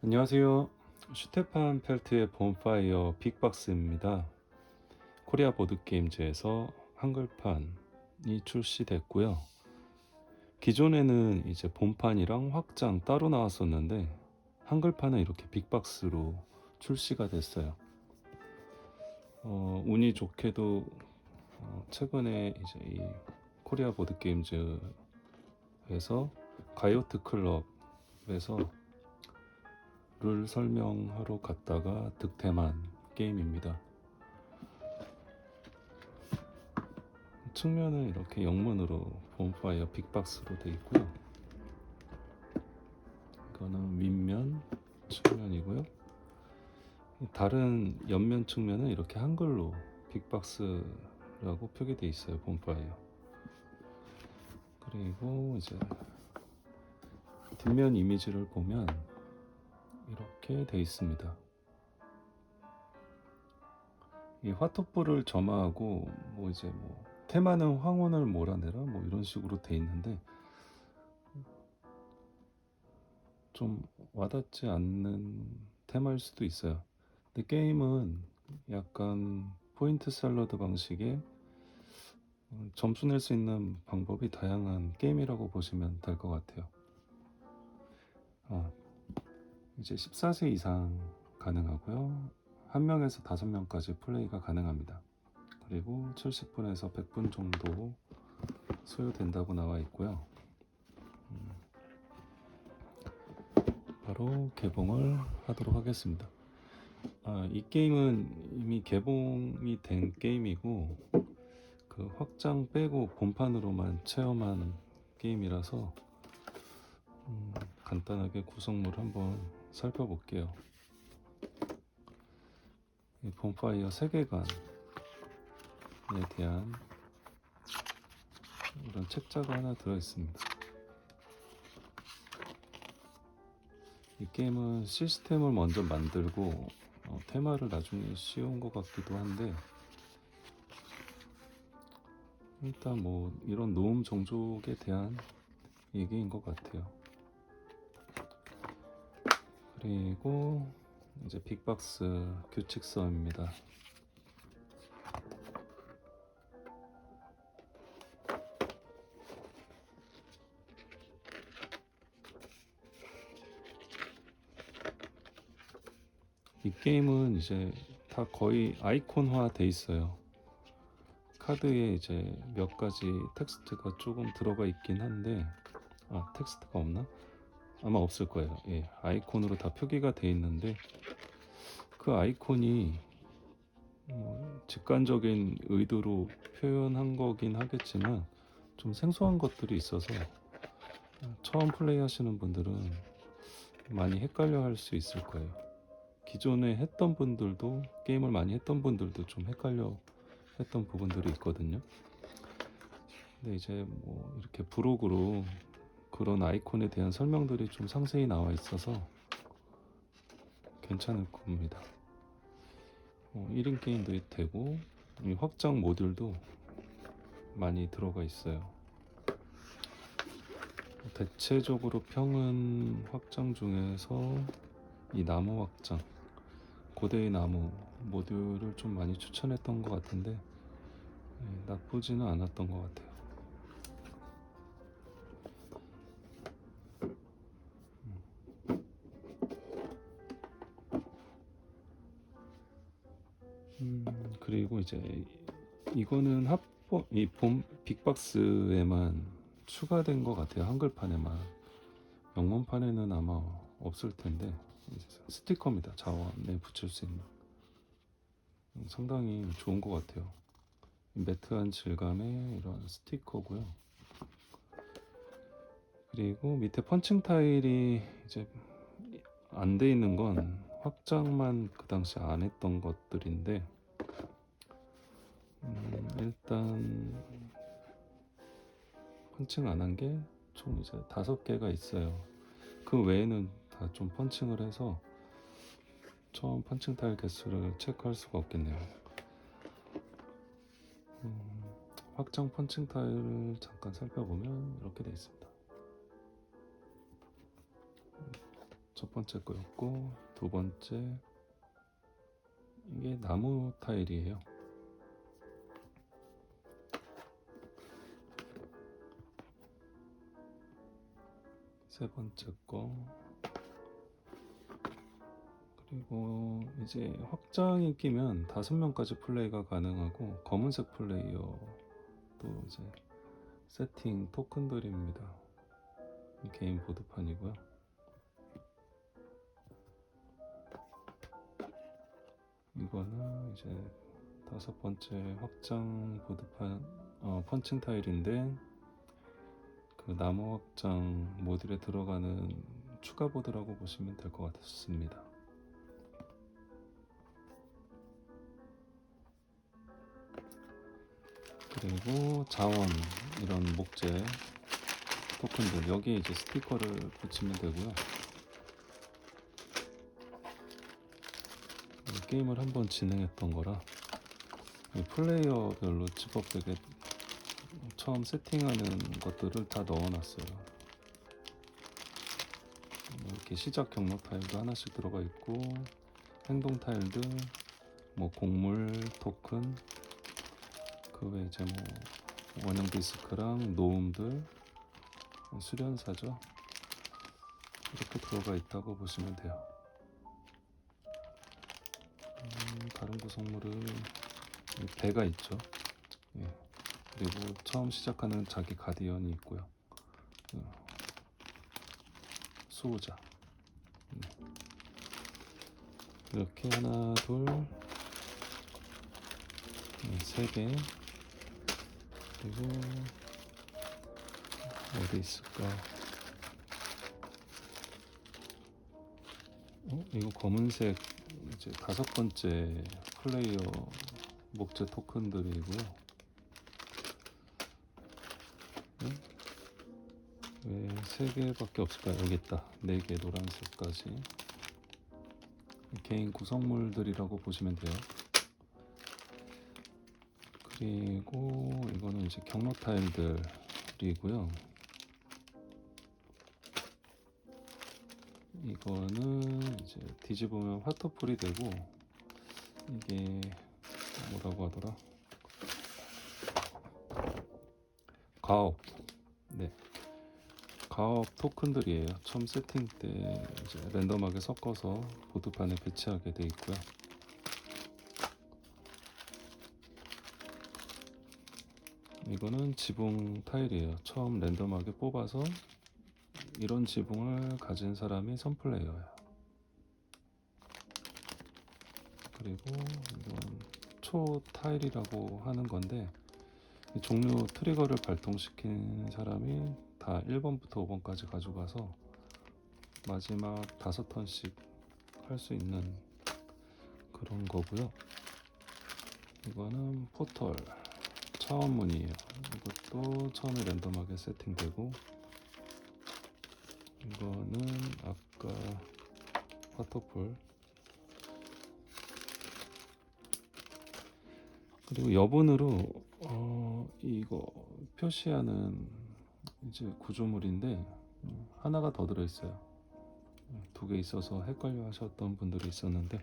안녕하세요. 슈테판 펠트의 본파이어 빅박스입니다. 코리아 보드게임즈에서 한글판이 출시됐고요. 기존에는 이제 본판이랑 확장 따로 나왔었는데 한글판은 이렇게 빅박스로 출시가 됐어요. 어, 운이 좋게도 어, 최근에 이제 이 코리아 보드게임즈에서 가이오트 클럽에서 를 설명하러 갔다가 득템한 게임입니다. 측면은 이렇게 영문으로 본파이어 빅박스로 되어 있고요. 이거는 윗면 측면이고요. 다른 옆면 측면은 이렇게 한글로 빅박스라고 표기되어 있어요. 본파이어. 그리고 이제 뒷면 이미지를 보면 이렇게 돼 있습니다. 이 화토불을 점화하고 뭐 이제 뭐 테마는 황혼을 몰아내라 뭐 이런 식으로 돼 있는데 좀 와닿지 않는 테마일 수도 있어요. 근데 게임은 약간 포인트 샐러드 방식의 어, 점수 낼 수 있는 방법이 다양한 게임이라고 보시면 될 것 같아요. 어, 이제 14세 이상 가능하고요. 한 명에서 다섯 명까지 플레이가 가능합니다. 그리고 70분에서 100분 정도 소요된다고 나와 있고요. 음, 바로 개봉을 하도록 하겠습니다. 아, 이 게임은 이미 개봉이 된 게임이고 그 확장 빼고 본판으로만 체험한 게임이라서 음, 간단하게 구성물 한번 살펴볼게요. 이 본파이어 세계관에 대한 이런 책자가 하나 들어 있습니다. 이 게임은 시스템을 먼저 만들고 어, 테마를 나중에 씌운 것 같기도 한데 일단 뭐 이런 노음 종족에 대한 얘기인 것 같아요. 그리고 이제 빅박스 규칙서입니다. 이 게임은 이제 다 거의 아이콘화 돼 있어요. 카드에 이제 몇 가지 텍스트가 조금 들어가 있긴 한데 아 텍스트가 없나? 아마 없을 거예요. 예, 아이콘으로 다 표기가 돼 있는데 그 아이콘이 뭐 직관적인 의도로 표현한 거긴 하겠지만 좀 생소한 것들이 있어서 처음 플레이 하시는 분들은 많이 헷갈려 할 수 있을 거예요. 기존에 했던 분들도 게임을 많이 했던 분들도 좀 헷갈려 했던 부분들이 있거든요. 근데 이제 뭐 이렇게 브록으로 그런 아이콘에 대한 설명들이 좀 상세히 나와 있어서 괜찮을 겁니다. 어, 1인 게임도 되고 이 확장 모듈도 많이 들어가 있어요. 대체적으로 평은 확장 중에서 이 나무 확장, 고대의 나무 모듈을 좀 많이 추천했던 것 같은데 예, 나쁘지는 않았던 것 같아요. 이제 이거는 합본 이본 빅박스에만 추가된 것 같아요. 한글판에만 영문판에는 아마 없을 텐데 스티커입니다. 자원에 붙일 수 있는 음, 상당히 좋은 것 같아요. 매트한 질감의 이런 스티커고요. 그리고 밑에 펀칭 타일이 이제 안 돼 있는 건 확장만 그 당시 안 했던 것들인데 음, 일단 펀칭 안 한 게 총 이제 다섯 개가 있어요. 그 외에는 다 좀 펀칭을 해서 처음 펀칭 타일 개수를 체크할 수가 없겠네요. 음, 확장 펀칭 타일을 잠깐 살펴보면 이렇게 되어 있습니다. 첫 번째 거였고 두 번째 이게 나무 타일이에요. 세 번째 거 그리고 이제 확장이 끼면 다섯 명까지 플레이가 가능하고 검은색 플레이어도 이제 세팅 토큰들입니다. 이 게임 보드판이고요. 이거는 이제 다섯 번째 확장 보드판 어, 펀칭 타일인데 그 나무 확장 모듈에 들어가는 추가 보드라고 보시면 될 것 같습니다. 그리고 자원 이런 목재 토큰들 여기에 이제 스티커를 붙이면 되고요. 이 게임을 한번 진행했던 거라 이 플레이어별로 집업되게 처음 세팅하는 것들을 다 넣어놨어요. 뭐 이렇게 시작 경로 타일도 하나씩 들어가 있고 행동 타일들, 뭐 곡물 토큰, 그 외에 이제 뭐 원형 디스크랑 노음들, 수련사죠. 이렇게 들어가 있다고 보시면 돼요. 음, 다른 구성물은 이 배가 있죠. 예. 그리고 처음 시작하는 자기 가디언이 있고요. 어, 수호자. 네. 이렇게 하나, 둘, 네, 세 개. 그리고 어디 있을까? 어? 이거 검은색 이제 다섯 번째 플레이어 목재 토큰들이고요. 왜세 개밖에 없을까요? 여기 있다. 네개 노란색까지. 개인 구성물들이라고 보시면 돼요. 그리고 이거는 이제 경로 타일들이고요. 이거는 이제 뒤집으면 화터풀이 되고 이게 뭐라고 하더라? 가업. 네. 가업 토큰들이에요. 처음 세팅 때 이제 랜덤하게 섞어서 보드판에 배치하게 돼 있고요. 이거는 지붕 타일이에요. 처음 랜덤하게 뽑아서 이런 지붕을 가진 사람이 선플레이어예요. 그리고 이건 초 타일이라고 하는 건데 이 종류 트리거를 발동시킨 사람이 다 1번부터 5번까지 가져가서 마지막 다섯 턴씩 할 수 있는 그런 거고요. 이거는 포털 차원문이에요. 이것도 처음에 랜덤하게 세팅되고 이거는 아까 화터풀 그리고 여분으로 어 이거 표시하는 이제 구조물인데 음, 하나가 더 들어있어요. 두 개 있어서 헷갈려 하셨던 분들이 있었는데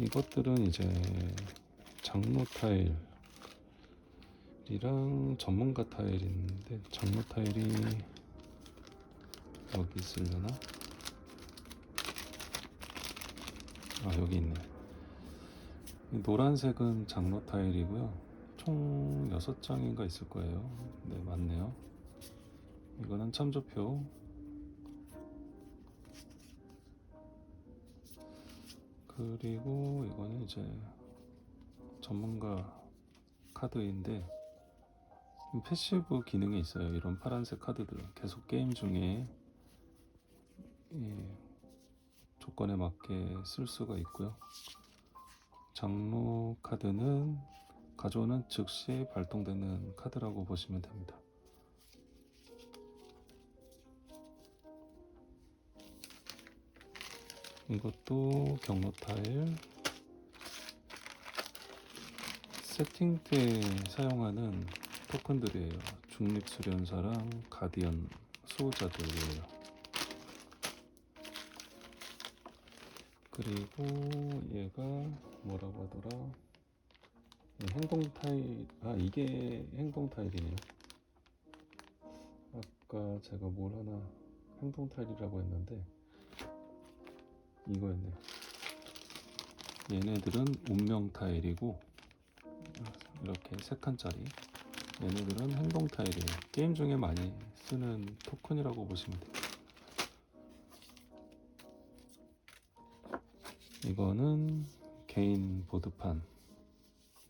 이것들은 이제 장로 타일이랑 전문가 타일이 있는데 장로 타일이 여기 있으려나? 아 여기 있네. 이 노란색은 장로 타일이고요. 총 6장인가 있을 거예요. 네, 맞네요. 이거는 참조표. 그리고 이거는 이제 전문가 카드인데 패시브 기능이 있어요. 이런 파란색 카드들 계속 게임 중에 이 조건에 맞게 쓸 수가 있고요. 장로 카드는 가져오는 즉시 발동되는 카드라고 보시면 됩니다. 이것도 경로 타일 세팅 때 사용하는 토큰들이에요. 중립 수련사랑 가디언 수호자들이에요. 그리고 얘가 뭐라고 하더라? 네, 행동 타일, 아 이게 행동 타일이네요. 아까 제가 뭘 하나 행동 타일이라고 했는데 이거였네요. 얘네들은 운명 타일이고 이렇게 세 칸짜리 얘네들은 행동 타일이에요. 게임 중에 많이 쓰는 토큰이라고 보시면 돼요. 이거는 개인 보드판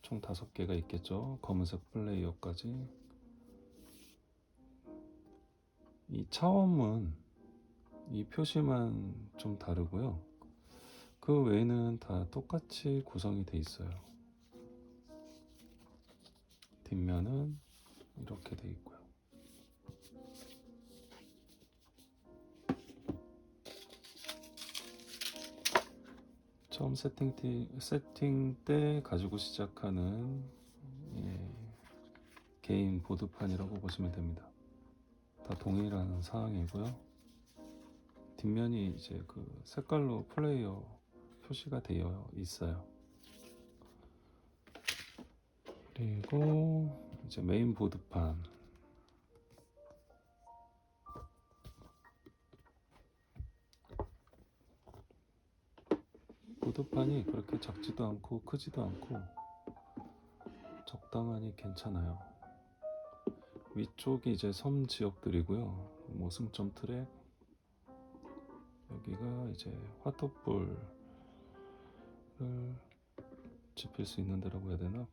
총 다섯 개가 있겠죠. 검은색 플레이어까지. 이 차원문 이 표시만 좀 다르고요. 그 외에는 다 똑같이 구성이 돼 있어요. 뒷면은 이렇게 돼 있고요. 처음 세팅, 티, 세팅 때 가지고 시작하는 예, 개인 보드판이라고 보시면 됩니다. 다 동일한 사항이고요. 뒷면이 이제 그 색깔로 플레이어 표시가 되어 있어요. 그리고 이제 메인 보드판 보드판이 그렇게 작지도 않고 크지도 않고 적당하니 괜찮아요. 위쪽이 이제 섬 지역들이고요. 뭐 승점 트랙 여기가 이제 화토불을 지필 수 있는 데라고 해야 되나?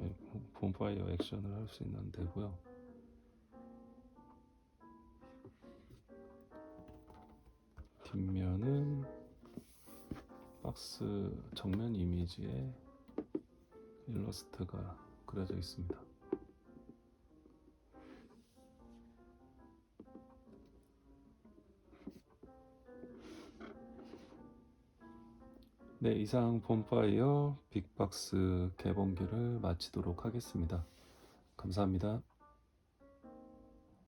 예, 본파이어 액션을 할 수 있는 데고요. 뒷면은 박스 정면 이미지에 일러스트가 그려져 있습니다. 네, 이상 본파이어 빅박스 개봉기를 마치도록 하겠습니다. 감사합니다.